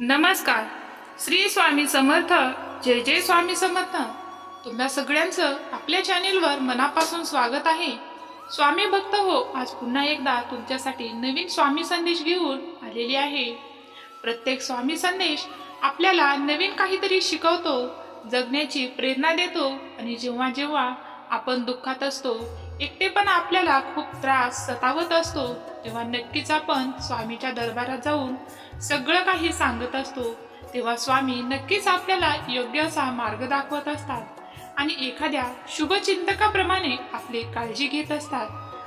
नमस्कार. श्री स्वामी समर्थ. जय जय स्वामी समर्थ. तुम्हा सगळ्यांचं आपल्या चॅनेलवर मनापासून स्वागत आहे. स्वामी भक्त हो आज पुन्हा एकदा तुमच्यासाठी नवीन स्वामी संदेश घेऊन आलेली आहे. प्रत्येक स्वामी संदेश आपल्याला नवीन काहीतरी शिकवतो जगण्याची प्रेरणा देतो आणि जेव्हा जेव्हा आपण दुःखात असतो एकटेपणा आपल्याला खूप त्रास सतावत असतो तेव्हा नक्कीच आपण स्वामीच्या दरबारात जाऊन सगळं काही सांगत असतो. तेव्हा स्वामी नक्कीच आपल्याला योग्य असा मार्ग दाखवत असतात आणि एखाद्या शुभचिंतकाप्रमाणे आपली काळजी घेत असतात.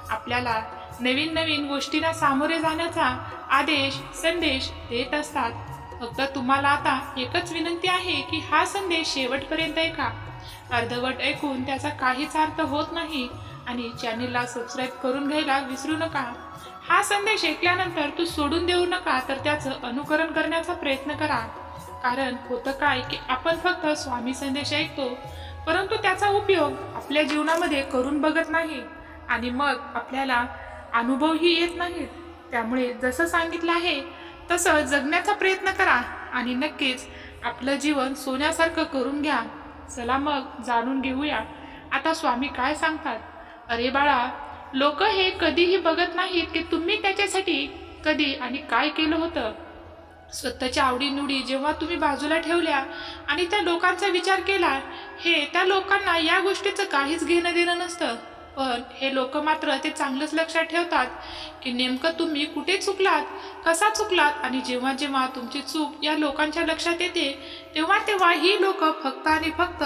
आपल्याला नवीन नवीन गोष्टींना सामोरे जाण्याचा आदेश संदेश देत असतात. फक्त तुम्हाला आता एकच विनंती आहे की हा संदेश शेवटपर्यंत ऐका. अर्धवट ऐकून त्याचा काहीच अर्थ होत नाही. आणि चॅनेलला सबस्क्राईब करून घ्यायला विसरू नका. हा संदेश ऐकल्यानंतर तू सोडून देऊ नका तर त्याचं अनुकरण करण्याचा प्रयत्न करा. कारण होतं काय की आपण फक्त स्वामी संदेश ऐकतो परंतु त्याचा उपयोग आपल्या जीवनामध्ये करून बघत नाही. आणि मग आपल्याला अनुभवही येत नाहीत. त्यामुळे जसं सांगितलं आहे तसं जगण्याचा प्रयत्न करा आणि नक्कीच आपलं जीवन सोन्यासारखं करून घ्या. चला मग जाणून घेऊया. आता स्वामी काय सांगतात? अरे बाळा लोक हे कधीही बघत नाहीत की तुम्ही त्याच्यासाठी कधी आणि काय केलं होतं. स्वतःच्या आवडीनिवडी जेव्हा तुम्ही बाजूला ठेवल्या आणि त्या लोकांचा विचार केला हे त्या लोकांना या गोष्टीचं काहीच घेणं देणं नसतं. पण हे लोक मात्र ते चांगलंच लक्षात ठेवतात की नेमकं तुम्ही कुठे चुकलात कसा चुकलात आणि जेव्हा जेव्हा तुमची चूक या लोकांच्या लक्षात येते तेव्हा तेव्हा ही लोक फक्त आणि फक्त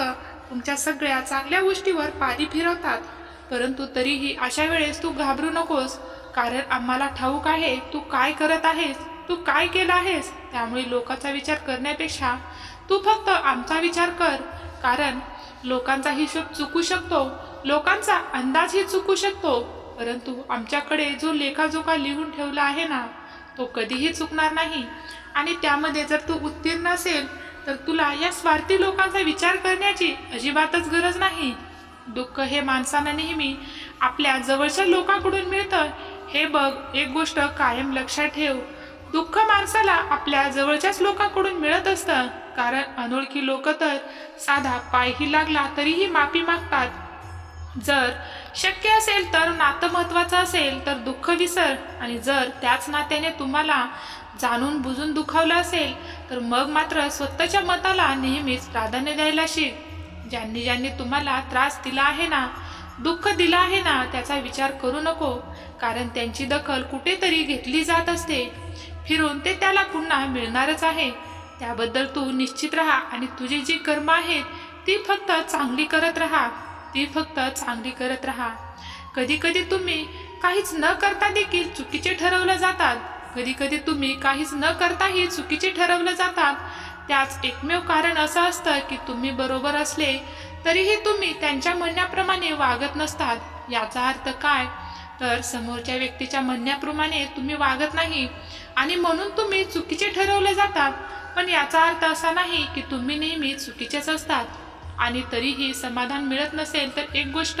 तुमच्या सगळ्या चांगल्या गोष्टीवर पाणी फिरवतात. परंतु तरीही अशा वेळेस तू घाबरू नकोस कारण आम्हाला ठाऊक आहे तू काय करत आहेस तू काय केलं आहेस त्यामुळे लोकांचा विचार करण्यापेक्षा तू फक्त आमचा विचार कर कारण लोकांचा हिशोब चुकू शकतो लोकांचा अंदाजही चुकू शकतो परंतु आमच्याकडे जो लेखाजोखा लिहून ठेवला आहे ना तो कधीही चुकणार नाही. आणि त्यामध्ये जर तू उत्तीर्ण असेल तर तुला या स्वार्थी लोकांचा विचार करण्याची अजिबातच गरज नाही. दुःख हे माणसांना नेहमी आपल्या जवळच्या लोकांकडून मिळतं. हे बघ एक गोष्ट कायम लक्षात ठेव. दुःख माणसाला आपल्या जवळच्याच लोकांकडून मिळत असतं. कारण अनोळखी लोक तर साधा पायही लागला तरीही माफी मागतात. जर शक्य असेल तर नातं महत्वाचं असेल तर दुःख विसर. आणि जर त्याच नात्याने तुम्हाला जाणून बुजून दुखावलं असेल तर मग मात्र स्वतःच्या मताला नेहमीच प्राधान्य द्यायला शिक. ज्यांनी ज्यांनी तुम्हाला त्रास दिला आहे ना दुःख दिलं आहे ना त्याचा विचार करू नको. कारण त्यांची दखल कुठेतरी घेतली जात असते. फिरून ते त्याला पुन्हा मिळणारच आहे. त्याबद्दल तू निश्चित राहा आणि तुझी जी कर्म आहेत ती फक्त चांगली करत राहा. ती फक्त चांगली करत राहा. कधी कधी तुम्ही काहीच न करता देखील चुकीचे ठरवलं जातात. कधी कधी तुम्ही काहीच न करताही चुकीचे ठरवलं जातात. त्याच एकमेव कारण असं असतं की तुम्ही बरोबर असले तरीही तुम्ही त्यांच्या म्हणण्याप्रमाणे वागत नसतात. याचा अर्थ काय? तर समोरच्या व्यक्तीच्या म्हणण्याप्रमाणे तुम्ही वागत नाही आणि म्हणून तुम्ही चुकीचे ठरवले जातात. पण याचा अर्थ असा नाही की तुम्ही नेहमी चुकीचेच असतात. आणि तरीही समाधान मिळत नसेल तर एक गोष्ट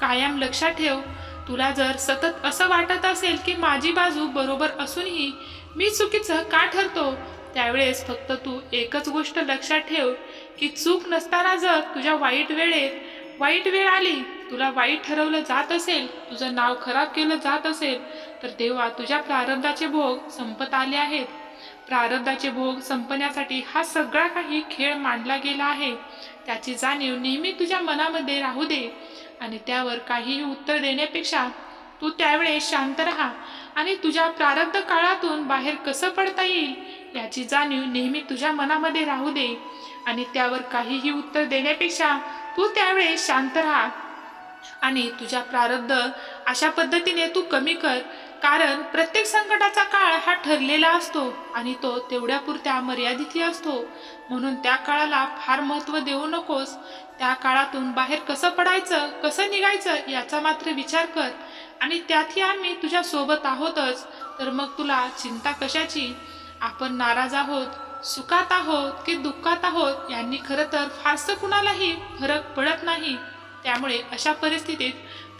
कायम लक्षात ठेव. तुला जर सतत असं वाटत असेल की माझी बाजू बरोबर असूनही मी चुकीचं का ठरतो? त्यावेळेस फक्त तू एकच गोष्ट लक्षात ठेव की चूक नसताना जर तुझ्या वाईट वेळेत वाईट वेळ आली तुला वाईट ठरवलं जात असेल तुझं नाव खराब केलं जात असेल तर तेव्हा तुझ्या प्रारब्धाचे भोग संपत आले आहेत. प्रारब्धाचे भोग संपण्यासाठी हा सगळा काही खेळ मांडला गेला आहे. त्याची जाणीव नेहमी तुझ्या मनामध्ये राहू दे आणि त्यावर काहीही उत्तर देण्यापेक्षा तू त्यावेळेस शांत राहा आणि तुझ्या प्रारब्ध काळातून बाहेर कसं पडता येईल याची जाणीव नेहमी तुझ्या मनामध्ये राहू दे. आणि त्यावर काहीही उत्तर देण्यापेक्षा तू त्यावेळेस शांत राहा. आणि तुझ्या प्रारब्ध अशा पद्धतीने तू कमी कर कारण प्रत्येक संकटाचा काळ हा ठरलेला असतो आणि तो तेवढ्यापुरत्या मर्यादितही असतो. म्हणून त्या काळाला फार महत्त्व देऊ नकोस. त्या काळातून बाहेर कसं पडायचं कसं निघायचं याचा मात्र विचार कर. आणि त्यातही आम्ही तुझ्या सोबत आहोतच. तर मग तुला चिंता कशाची? आपण नाराज आहोत सुखात आहोत की दुःखात आहोत यांनी खरं तर फारसं कुणालाही फरक पडत नाही. त्यामुळे अशा परिस्थितीत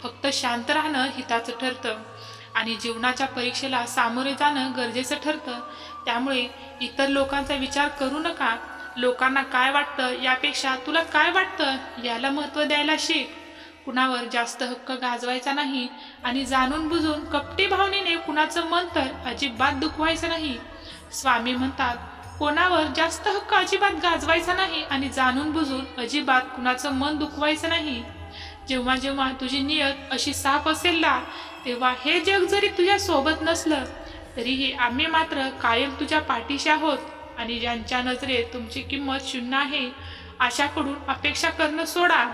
फक्त शांत राहणं हिताचं ठरतं. आणि जीवनाच्या परीक्षेला सामोरे जाणं गरजेचं ठरतं. त्यामुळे इतर लोकांचा विचार करू नका. लोकांना काय वाटतं यापेक्षा तुला काय वाटतं याला महत्त्व द्यायला शिक. कुणावर जास्त हक्क गाजवायचा नाही आणि जाणून बुजून कपटी भावनेने कुणाचं मन तर अजिबात दुखवायचं नाही. स्वामी म्हणतात कोणावर जास्त हक्क अजिबात गाजवायचा नाही आणि जाणून बुजून अजिबात कुणाचं मन दुखवायचं नाही. जेव्हा जेव्हा तुझी नियत अशी साफ असेल ना तेव्हा हे जग जरी तुझ्या सोबत नसलं तरीही आम्ही मात्र कायम तुझ्या पाठीशी आहोत आणि ज्यांच्या नजरेत तुमची किंमत शून्य आहे अशाकडून अपेक्षा करणं सोडा.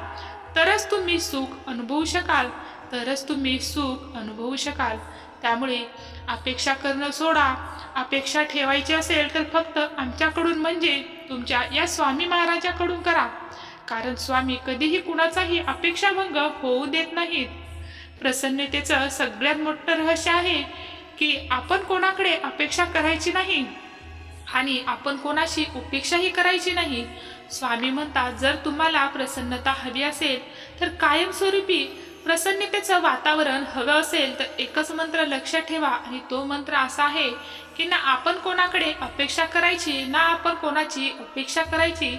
तरच तुम्ही सुख अनुभवू शकाल तरच तुम्ही सुख अनुभवू शकाल. त्यामुळे अपेक्षा करणं सोडा. अपेक्षा ठेवायची असेल तर फक्त आमच्याकडून म्हणजे तुमच्या या स्वामी महाराजाकडून करा. कारण स्वामी कधीही कुणाचाही अपेक्षाभंग होऊ देत नाहीत. प्रसन्नतेचं सगळ्यात मोठं रहस्य आहे की आपण कोणाकडे अपेक्षा करायची नाही आणि आपण कोणाशी उपेक्षाही करायची नाही. स्वामी म्हणतात जर तुम्हाला प्रसन्नता हवी असेल तर कायमस्वरूपी प्रसन्नतेचं वातावरण हवं असेल तर एकच मंत्र लक्षात ठेवा आणि तो मंत्र असा आहे की ना आपण कोणाकडे अपेक्षा करायची ना आपण कोणाची अपेक्षा करायची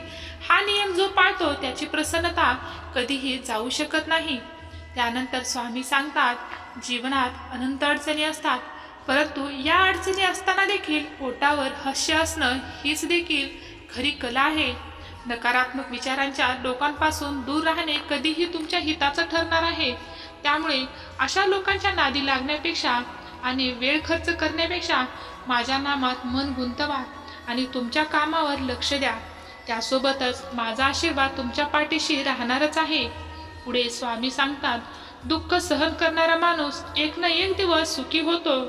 हा नियम जो पाळतो त्याची प्रसन्नता कधीही जाऊ शकत नाही. त्यानंतर स्वामी सांगतात जीवनात अनंत अडचणी असतात परंतु या अडचणी असताना देखील पोटावर हास्य असणं हीच देखील खरी कला आहे. नकारात्मक विचारांच्या लोकांपासून दूर राहणे कधीही तुमच्या हिताचं ठरणार आहे. त्यामुळे अशा लोकांच्या नादी लागण्यापेक्षा आणि वेळ खर्च करण्यापेक्षा माझ्या नामात मन गुंतवा आणि तुमच्या कामावर लक्ष द्या. त्यासोबतच माझा आशीर्वाद तुमच्या पाठीशी राहणारच आहे. पुढे स्वामी सांगतात दुःख सहन करणारा माणूस एक ना एक दिवस सुखी होतो.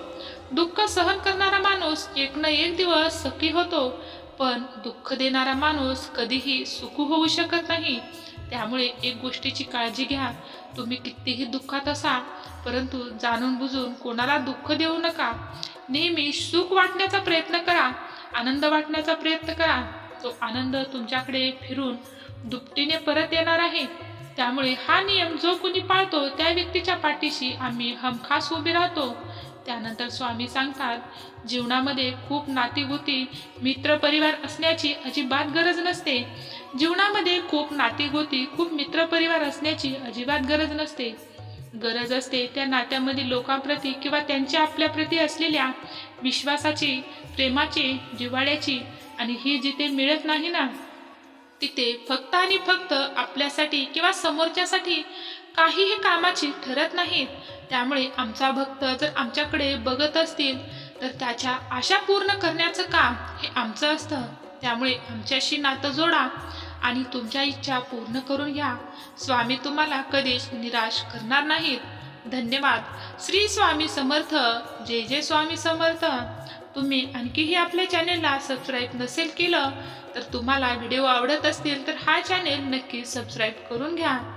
दुःख सहन करणारा माणूस एक ना एक दिवस सुखी होतो. पण दुःख देणारा माणूस कधीही सुखू होऊ शकत नाही. त्यामुळे एक गोष्टीची काळजी घ्या. तुम्ही कितीही दुःखात असा परंतु जाणून बुजून कोणाला दुःख देऊ नका. नेहमी सुख वाटण्याचा प्रयत्न करा आनंद वाटण्याचा प्रयत्न करा. तो आनंद तुमच्याकडे फिरून दुपटीने परत येणार आहे. त्यामुळे हा नियम जो कुणी पाळतो त्या व्यक्तीच्या पाठीशी आम्ही हमखास उभे राहतो. त्यानंतर स्वामी सांगतात जीवनामध्ये खूप नातीगुती मित्रपरिवार असण्याची अजिबात गरज नसते. जीवनामध्ये खूप नातीगुती खूप मित्रपरिवार असण्याची अजिबात गरज नसते. गरज असते त्या नात्यामधील लोकांप्रती किंवा त्यांच्या आपल्याप्रती असलेल्या विश्वासाची प्रेमाची जिव्हाळ्याची आणि ही जिथे मिळत नाही ना तिथे फक्त आणि फक्त आपल्यासाठी किंवा समोरच्यासाठी काहीही कामाची ठरत नाहीत. त्यामुळे आमचा भक्त जर आमच्याकडे बघत असतील तर त्याच्या आशा पूर्ण करण्याचं काम हे आमचं असतं. त्यामुळे आमच्याशी नातं जोडा आणि तुमच्या इच्छा पूर्ण करून घ्या. स्वामी तुम्हाला कधीच निराश करणार नाहीत. धन्यवाद. श्री स्वामी समर्थ. जय जय स्वामी समर्थ. तुम्ही आणखीही आपल्या चॅनेलला सबस्क्राईब नसेल केलं तर तुम्हाला व्हिडिओ आवडत असतील तर हा चॅनेल नक्की सबस्क्राईब करून घ्या.